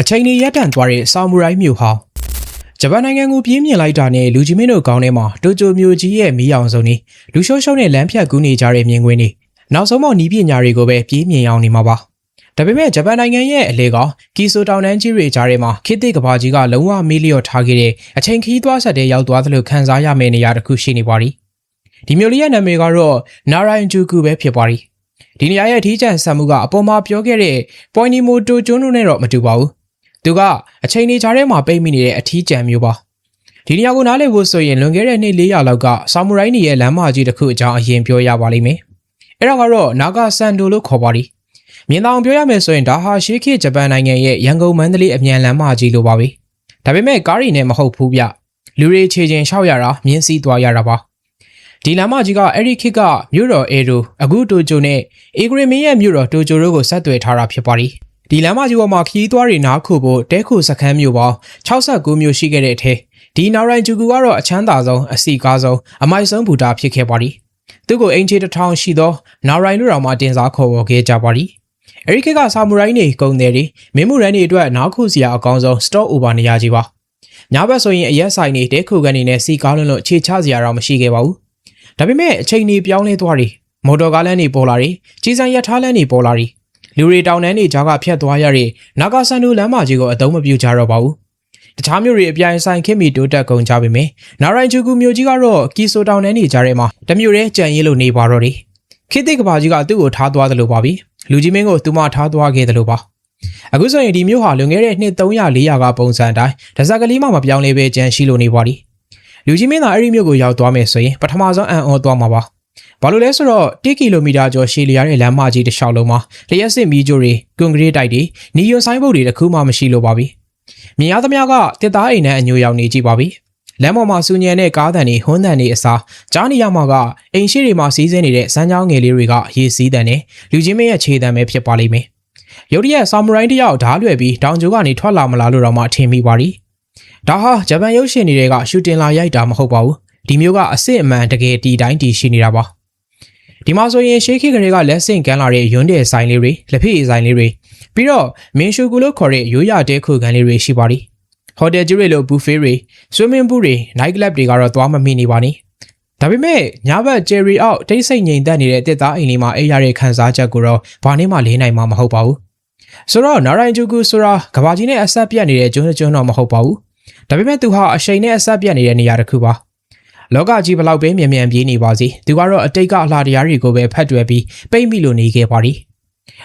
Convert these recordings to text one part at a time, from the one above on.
အချိန်ကြီးရပ်တန့်သွားတဲ့ဆာမူရိုင်းမျိုးဟောင်းဂျပန်နိုင်ငံကိုပြေးမြင်လိုက်တာနဲ့လူကြီးမင်းတို့ကောင်းထဲမှာတိုကျိုမျိုးကြီးရဲ့မီးအောင်စုံနေလူရှုံရှုံနဲ့လမ်းဖြတ်ကူးနေကြတဲ့မြင်ကွင်းတွေနောက်ဆုံးမှနီးပညာတွေကိုပဲပြေးမြင်အောင်နေမှာပါဒါပေမဲ့ဂျပန်နိုင်ငံရဲ့အလေကောင်ကီဆိုတောင်တန်းကြီးတွေကြားထဲမှာခေတ်သစ်ကဘာကြီးကလုံးဝမေးလျော့ထားခဲ့တဲ့အချိန်ခီးသွားဆက်တဲ့ရောက်သွားသလိုခံစားရမယ့်နေရာတစ်ခုရှိနေပါသည်ဒီမျိုးလေးရဲ့နာမည်ကတော့နာရိုင်ဂျူကူပဲဖြစ်ပါသည်ဒီနေရာရဲ့အထီးကျန်ဆန်မှုကအပေါ်မှာပြောခဲ့တဲ့ပွိုင်နီမိုတိုကျွန်းတို့နဲ့တော့မတူပါဘူး သူကအချိန်ကြီးကြားထဲမှာပိတ်မိနေတဲ့အထီးကျန်မျိုးပါဒီနေရာကိုနားလည်ဖို့ဆိုရင်လွန်ခဲ့တဲ့နှစ်400လောက်ကဆာမူရိုင်းတွေရဲ့လမ်းမကြီးတစ်ခုအကြောင်းအရင်ပြောရပါလိမ့်မယ်အဲ့ဒါကတော့နာဂါဆန်ဒိုလို့ခေါ်ပါသည်မြင်တောင်ပြောရမယ်ဆိုရင်ဒါဟာရှေးခေတ်ဂျပန်နိုင်ငံရဲ့ရန်ကုန်မန္တလေးအမြန်လမ်းမကြီးလိုပါပဲဒါပေမဲ့ကားတွေနဲ့မဟုတ်ဘူးဗျလူတွေခြေချင်းလျှောက်ရတာမြင်းစည်းသွားရတာပါဒီလမ်းမကြီးကအဲ့ဒီခေတ်ကမြို့တော်အေဒိုအခုတိုကျိုနဲ့အေဂရီမင်းရဲ့မြို့တော်တိုကျိုတို့ကိုဆက်သွယ်ထားတာဖြစ်ပါသည် ဒီလမ်းမကြီးပေါ်မှာခီးသွားတွေနားခုဖို့တဲခုစခန်းမြို့ပေါင်း69မြို့ရှိခဲ့တဲ့အထဲဒီနာရိုင်ဂျူကူကတော့အချမ်းသာဆုံးအစီကားဆုံးအမိုက်ဆုံးဘူတာဖြစ်ခဲ့ပါသည်သူ့ကိုအင်ဂျီတစ်ထောင်ရှိသောနာရိုင်လူတော်မှတင်စားခေါ်ဝေါ်ခဲ့ကြပါသည်အရိကကဆာမူရိုင်းတွေကုန်တယ်တွေမင်းမှုရန်တွေအတွက်နားခုစရာအကောင်းဆုံး store over နေရာကြီးပါညဘက်ဆိုရင်အရက်ဆိုင်တွေတဲခုကန်တွေနဲ့စီကားလွန်းလို့ခြေချစရာတော့မရှိခဲ့ပါဘူးဒါပေမဲ့အချိန်ကြီးပြောင်းလဲသွားတယ်မော်တော်ကားလမ်းတွေပေါ်လာတယ်ကြီးစံရထားလမ်းတွေပေါ်လာတယ် လူတွေတောင်တန်းတွေကြားကဖြတ်သွားရတဲ့နာဂါဆန်ဒိုလမ်းမကြီးကိုအသုံးမပြုကြတော့ပါဘူးတခြားမြို့တွေအပြိုင်ဆိုင်ခင်မီတိုးတက်ကုန်ကြပေမယ့်နာရိုင်ဂျူကူမြို့ကြီးကတော့ကီဆိုတောင်တန်းတွေကြားထဲမှာတမျိုးတည်းကြံရည်လို့နေပါတော့တယ်ခေတ်သစ်ကဘာကြီးကသူ့ကိုထားသွားတယ်လို့ပါပြီလူကြီးမင်းကိုသူမထားသွားခဲ့တယ်လို့ပါအခုဆိုရင်ဒီမြို့ဟာလွန်ခဲ့တဲ့နှစ်300 400ကပုံစံအတိုင်းဒဇက်ကလေးမှမပြောင်းလဲပဲကြံရှိလို့နေပါသည်လူကြီးမင်းသာအဲ့ဒီမြို့ကိုရောက်သွားမယ်ဆိုရင်ပထမဆုံးအံ့ဩသွားမှာပါ ဘာလို့လဲဆိုတော့1ကီလိုမီတာကျော်ရှည်လျားတဲ့လမ်းမကြီးတစ်လျှောက်လုံးမှာလျှက်စစ်မီးကြိုတွေကွန်ကရစ်တိုက်တွေနီယွန်ဆိုင်ဘုတ်တွေတခုမှမရှိလို့ပါပြီမြင်ရသမျှကတစ်သားအိမ်နဲ့အညိုရောက်နေကြပါပြီလမ်းပေါ်မှာစူညံတဲ့ကားတန်တွေဟွန်းတန်တွေအစားကြားနေရမှာကအိမ်ရှိတွေမှာစီးဆင်းနေတဲ့စမ်းချောင်းငယ်လေးတွေကရေစီးတန်နဲ့လူချင်းမင်းရဲ့ခြေတံပဲဖြစ်ပါလိမ့်မယ်ရုတ်တရက်ဆာမူရိုင်းတယောက်ဓားလွယ်ပြီးတောင်ကျိုကနေထွက်လာမလားလို့တော့မှထင်မိပါသည်ဒါဟာဂျပန်ရုပ်ရှင်တွေကရှူတင်လာရိုက်တာမဟုတ်ပါဘူးဒီမျိုးကအစ်စ်အမှန်တကယ်တီတိုင်းတီရှိနေတာပါ ဒီမှာဆိုရင်ရှေးခေတ်ကလေးကလက်ဆင့်ကမ်းလာတဲ့ရွန်းတဲ့ဆိုင်လေးတွေလက်ဖက်ရည်ဆိုင်လေးတွေပြီးတော့မင်းရှူကူလို့ခေါ်တဲ့ရိုးရတဲခုကန်လေးတွေရှိပါသည်ဟိုတယ်ကြီးတွေလိုဘူဖေးတွေဆွေမင်းပူတွေနိုက်ကလပ်တွေကတော့သွားမမိနေပါနဲ့ဒါပေမဲ့ညဘက်ဂျယ်ရီအောက်တိတ်ဆိတ်ငြိမ်သက်နေတဲ့တစ်သားအိမ်လေးမှာအိပ်ရတဲ့ခန်းစားချက်ကိုတော့ဘာနဲ့မှလေးနိုင်မှာမဟုတ်ပါဘူးဆိုတော့နာရိုင်ဂျူကူဆိုတာကဘာကြီးနဲ့အဆက်ပြတ်နေတဲ့ကျွန်းကျွန်းတော့မဟုတ်ပါဘူးဒါပေမဲ့သူဟာအရှိန်နဲ့အဆက်ပြတ်နေတဲ့နေရာတစ်ခုပါ လောကကြီးဘလောက်ပဲမြန်မြန်ပြေးနေပါစေသူကတော့အတိတ်ကအလှတရားတွေကိုပဲဖတ်တွယ်ပြီးပိတ်မိလို့နေခဲ့ပါသည်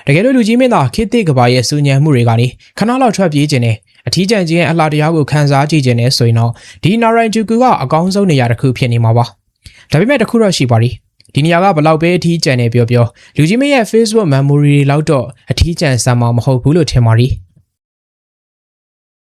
တကယ်လို့လူကြီးမင်းသားခေတ်သစ်ကဘာရဲ့စူညံမှုတွေကနေခဏလောက်ထွက်ပြေးခြင်းနဲ့အထီးကျန်ခြင်းရဲ့အလှတရားကိုခန်းစားကြည့်ခြင်းနဲ့ဆိုရင်တော့ဒီနာရိုင်ဂျူကူကအကောင်းဆုံးနေရာတစ်ခုဖြစ်နေမှာပါဒါပေမဲ့တစ်ခုတော့ရှိပါသည်ဒီနေရာကဘလောက်ပဲအထီးကျန်နေပြောပြောလူကြီးမင်းရဲ့ Facebook memory တွေလောက်တော့အထီးကျန်ဆံမှာမဟုတ်ဘူးလို့ထင်ပါသည်